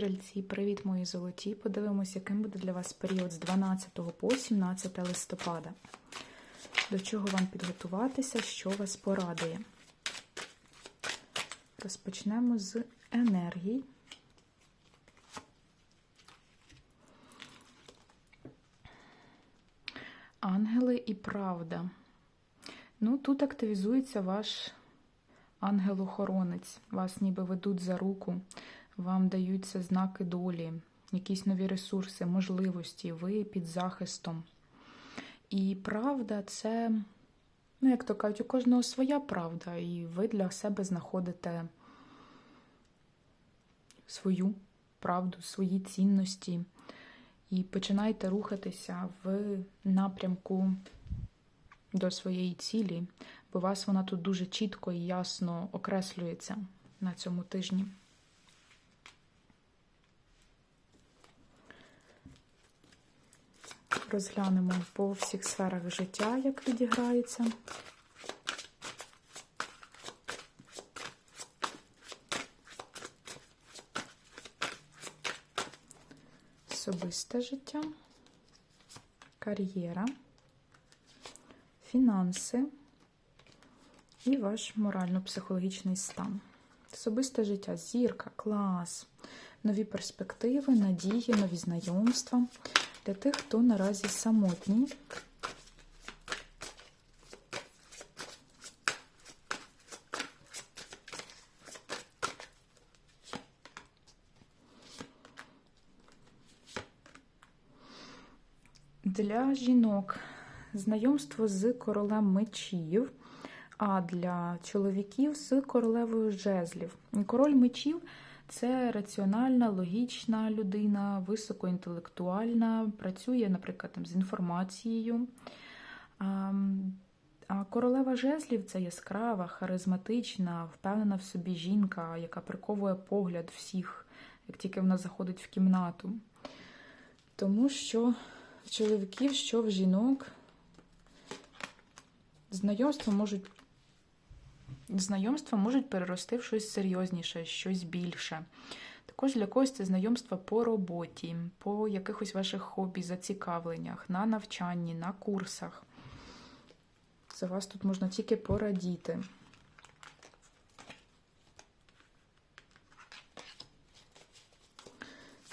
стрільці, привіт, мої золоті. Подивимось, яким буде для вас період з 12 по 17 листопада. До чого вам підготуватися, що вас порадує. Розпочнемо з енергій. Ангели і правда. Ну, тут активізується ваш ангел-охоронець. Вас ніби ведуть за руку, вам даються знаки долі, якісь нові ресурси, можливості, ви під захистом. І правда, це, ну, як то кажуть, у кожного своя правда, і ви для себе знаходите свою правду, свої цінності. І починаєте рухатися в напрямку до своєї цілі, бо у вас вона тут дуже чітко і ясно окреслюється на цьому тижні. Розглянемо по всіх сферах життя, як відіграється. Особисте життя, кар'єра, фінанси і ваш морально-психологічний стан. Особисте життя, зірка, клас, нові перспективи, надії, нові знайомства. Для тих, хто наразі самотній. Для жінок знайомство з королем мечів, а для чоловіків з королевою жезлів. Король мечів це раціональна, логічна людина, високоінтелектуальна, працює, наприклад, там, з інформацією. А королева жезлів це яскрава, харизматична, впевнена в собі жінка, яка приковує погляд всіх, як тільки вона заходить в кімнату. Тому що в чоловіків, що в жінок, знайомства можуть знайомства можуть перерости в щось серйозніше, щось більше. Також для когось це знайомства по роботі, по якихось ваших хобі, зацікавленнях, на навчанні, на курсах. За вас тут можна тільки порадіти.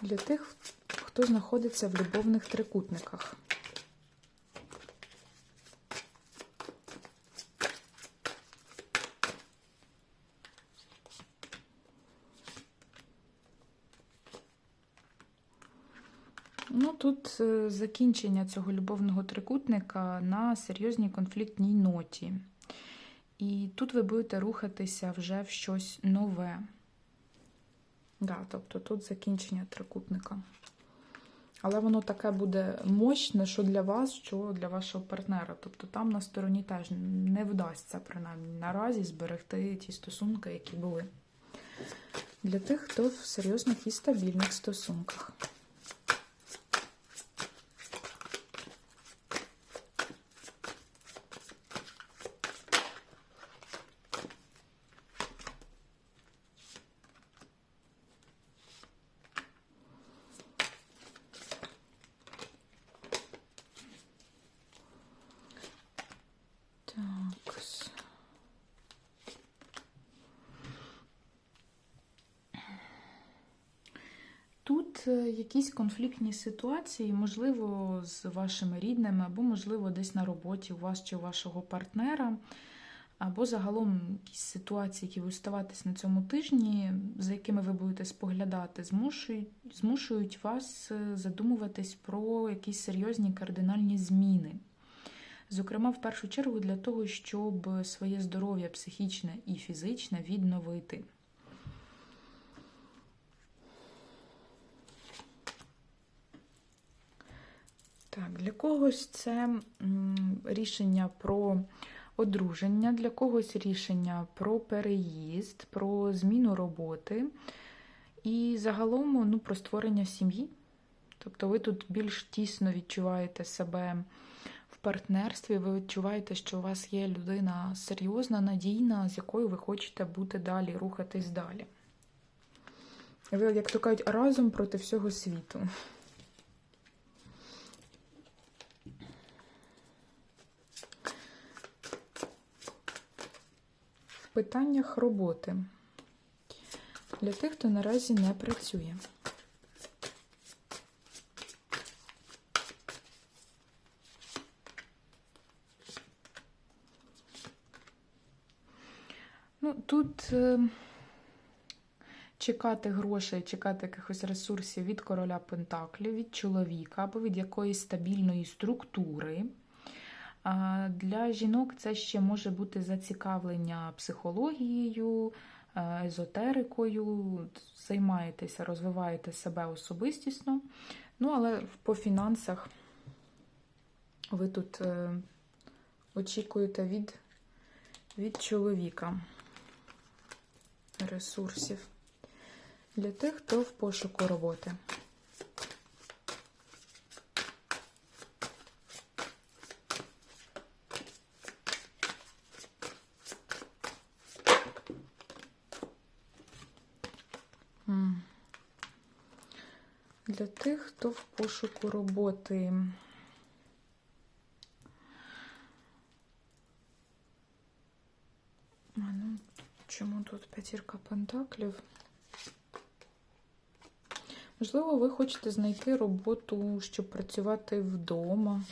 Для тих, хто знаходиться в любовних трикутниках. Ну, тут е, закінчення цього любовного трикутника на серйозній конфліктній ноті. І тут ви будете рухатися вже в щось нове. Да, тобто тут закінчення трикутника. Але воно таке буде мощне, що для вас, що для вашого партнера. Тобто там на стороні теж не вдасться, принаймні, наразі зберегти ті стосунки, які були. Для тих, хто в серйозних і стабільних стосунках. Так. Якісь конфліктні ситуації, можливо, з вашими рідними, або, можливо, десь на роботі у вас чи у вашого партнера, або загалом якісь ситуації, які ви ставатись на цьому тижні, за якими ви будете споглядати, змушують, змушують вас е, задумуватись про якісь серйозні кардинальні зміни. Зокрема, в першу чергу для того, щоб своє здоров'я психічне і фізичне відновити. Так, для когось це рішення про одруження, для когось рішення про переїзд, про зміну роботи і загалом ну, про створення сім'ї. Тобто ви тут більш тісно відчуваєте себе в партнерстві, ви відчуваєте, що у вас є людина серйозна, надійна, з якою ви хочете бути далі, рухатись далі. Ви, як то кажуть, разом проти всього світу. Питаннях роботи для тих, хто наразі не працює. Ну, тут е, чекати грошей, чекати якихось ресурсів від короля Пентаклів, від чоловіка або від якоїсь стабільної структури. Для жінок це ще може бути зацікавлення психологією, е, езотерикою, займаєтеся, розвиваєте себе особистісно. Ну, але по фінансах ви тут е, очікуєте від, від чоловіка ресурсів для тих, хто в пошуку роботи. Для тих, хто в пошуку роботи. А, ну, чому тут п'ятірка пентаклів? Можливо, ви хочете знайти роботу, щоб працювати вдома.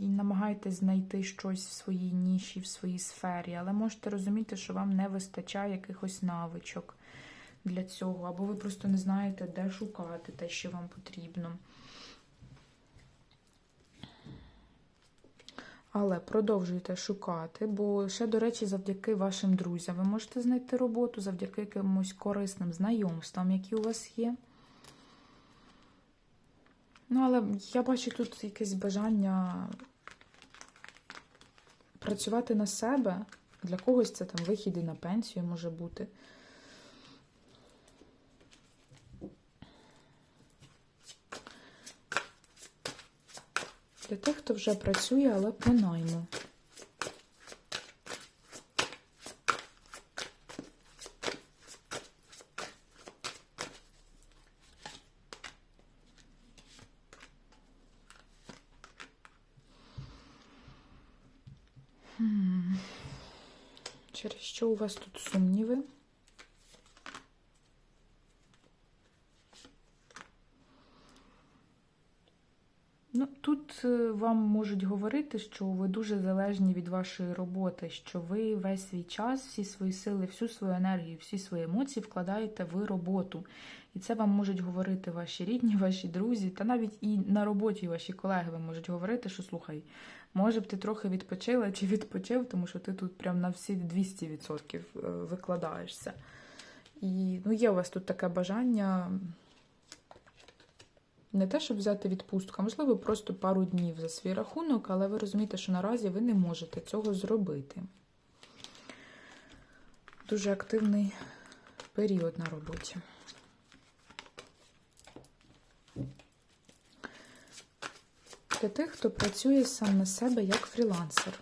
І намагаєтесь знайти щось в своїй ніші, в своїй сфері, але можете розуміти, що вам не вистачає якихось навичок для цього, або ви просто не знаєте, де шукати те, що вам потрібно. Але продовжуйте шукати, бо ще, до речі, завдяки вашим друзям ви можете знайти роботу, завдяки якимось корисним знайомствам, які у вас є. Ну, але я бачу тут якесь бажання працювати на себе. Для когось це там вихід і на пенсію може бути. Для тих, хто вже працює, але по найму. Через що у вас тут сумніви? Ну, тут е, вам можуть говорити, що ви дуже залежні від вашої роботи, що ви весь свій час, всі свої сили, всю свою енергію, всі свої емоції вкладаєте в роботу. І це вам можуть говорити ваші рідні, ваші друзі, та навіть і на роботі ваші колеги вам можуть говорити, що слухай, може б ти трохи відпочила чи відпочив, тому що ти тут прям на всі 200% е, викладаєшся. І ну, є у вас тут таке бажання. Не те, щоб взяти відпустку, а можливо, просто пару днів за свій рахунок, але ви розумієте, що наразі ви не можете цього зробити. Дуже активний період на роботі. Для тих, хто працює сам на себе як фрілансер.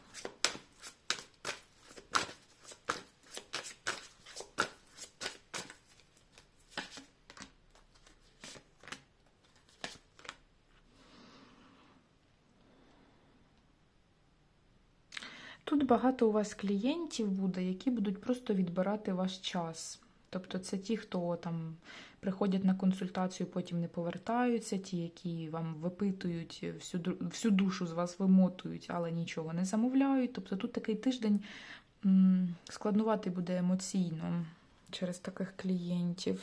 Тут багато у вас клієнтів буде, які будуть просто відбирати ваш час. Тобто це ті, хто там приходять на консультацію, потім не повертаються, ті, які вам випитують, всю, всю душу з вас вимотують, але нічого не замовляють. Тобто тут такий тиждень м, складнуватий буде емоційно через таких клієнтів.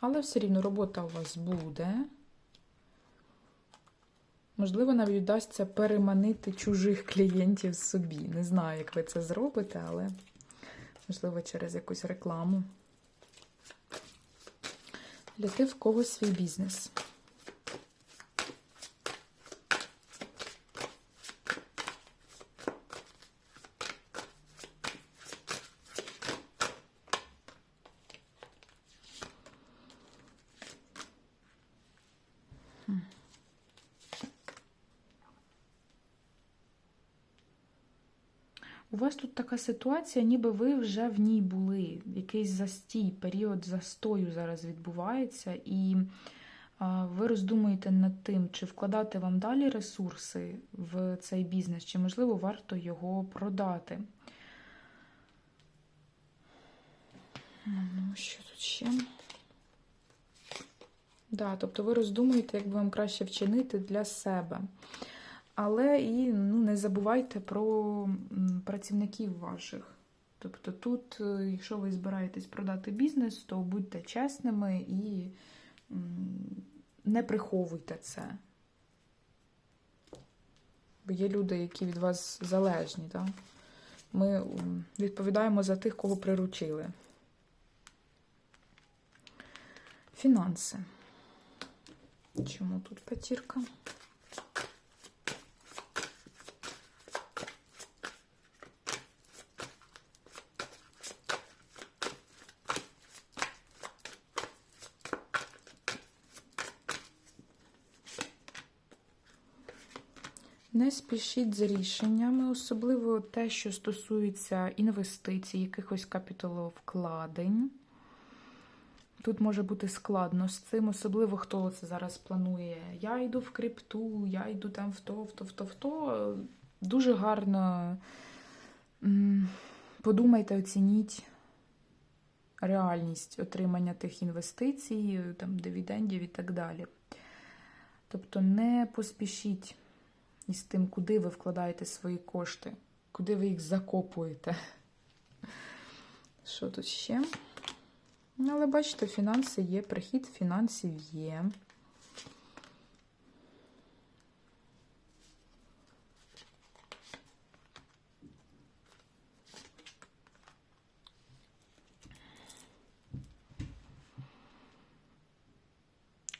Але все рівно робота у вас буде. Можливо, навіть вдасться переманити чужих клієнтів собі. Не знаю, як ви це зробите, але можливо через якусь рекламу. Для тих, в кого свій бізнес. У вас тут така ситуація, ніби ви вже в ній були. Якийсь застій, період застою зараз відбувається, і ви роздумуєте над тим, чи вкладати вам далі ресурси в цей бізнес, чи, можливо, варто його продати. Ну, що тут ще? Да, тобто ви роздумуєте, як би вам краще вчинити для себе. Але і ну, не забувайте про працівників ваших. Тобто тут, е, якщо ви збираєтесь продати бізнес, то будьте чесними і не приховуйте це. Бо є люди, які від вас залежні. Так? Ми відповідаємо за тих, кого приручили. Фінанси. Чому тут п'ятірка? Не спішіть з рішеннями, особливо те, що стосується інвестицій, якихось капіталовкладень. Тут може бути складно з цим, особливо хто це зараз планує. Я йду в крипту, я йду там в то, в то, в то, в то. Дуже гарно подумайте, оцініть реальність отримання тих інвестицій, там, дивідендів і так далі. Тобто не поспішіть із тим, куди ви вкладаєте свої кошти, куди ви їх закопуєте. Що тут ще? Ну, Але бачите, фінанси є, прихід фінансів є.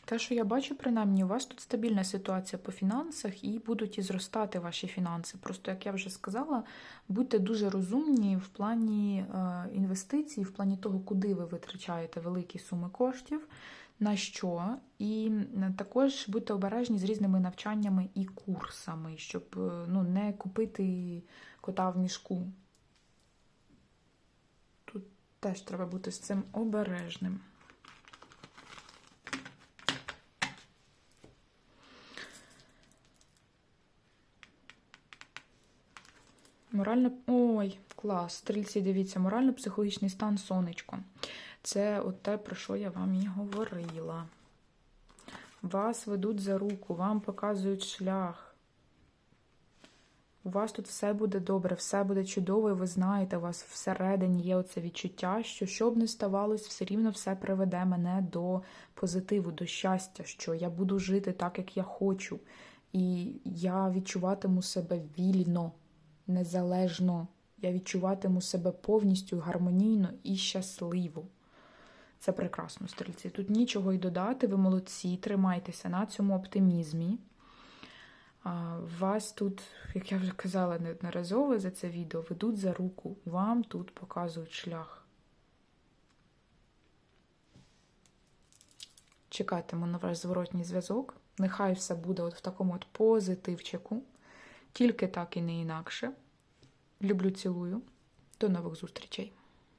Те, що я бачу, принаймні, у вас тут стабільна ситуація по фінансах і будуть і зростати ваші фінанси. Просто, як я вже сказала, будьте дуже розумні в плані е, інвестицій, в плані того, куди ви витрачаєте великі суми коштів, на що. І також будьте обережні з різними навчаннями і курсами, щоб е, ну, не купити кота в мішку. Тут теж треба бути з цим обережним. Морально. Ой, клас. Стрільці, дивіться, морально-психологічний стан сонечко. Це от те, про що я вам і говорила. Вас ведуть за руку, вам показують шлях. У вас тут все буде добре, все буде чудово, і ви знаєте, у вас всередині є оце відчуття, що що б не ставалось, все рівно все приведе мене до позитиву, до щастя, що я буду жити так, як я хочу. І я відчуватиму себе вільно незалежно. Я відчуватиму себе повністю гармонійно і щасливо. Це прекрасно, стрільці. Тут нічого й додати, ви молодці, тримайтеся на цьому оптимізмі. Вас тут, як я вже казала неодноразово за це відео, ведуть за руку, вам тут показують шлях. Чекатиму на ваш зворотній зв'язок. Нехай все буде от в такому от позитивчику. Тільки так і не інакше. Люблю, цілую. До нових зустрічей!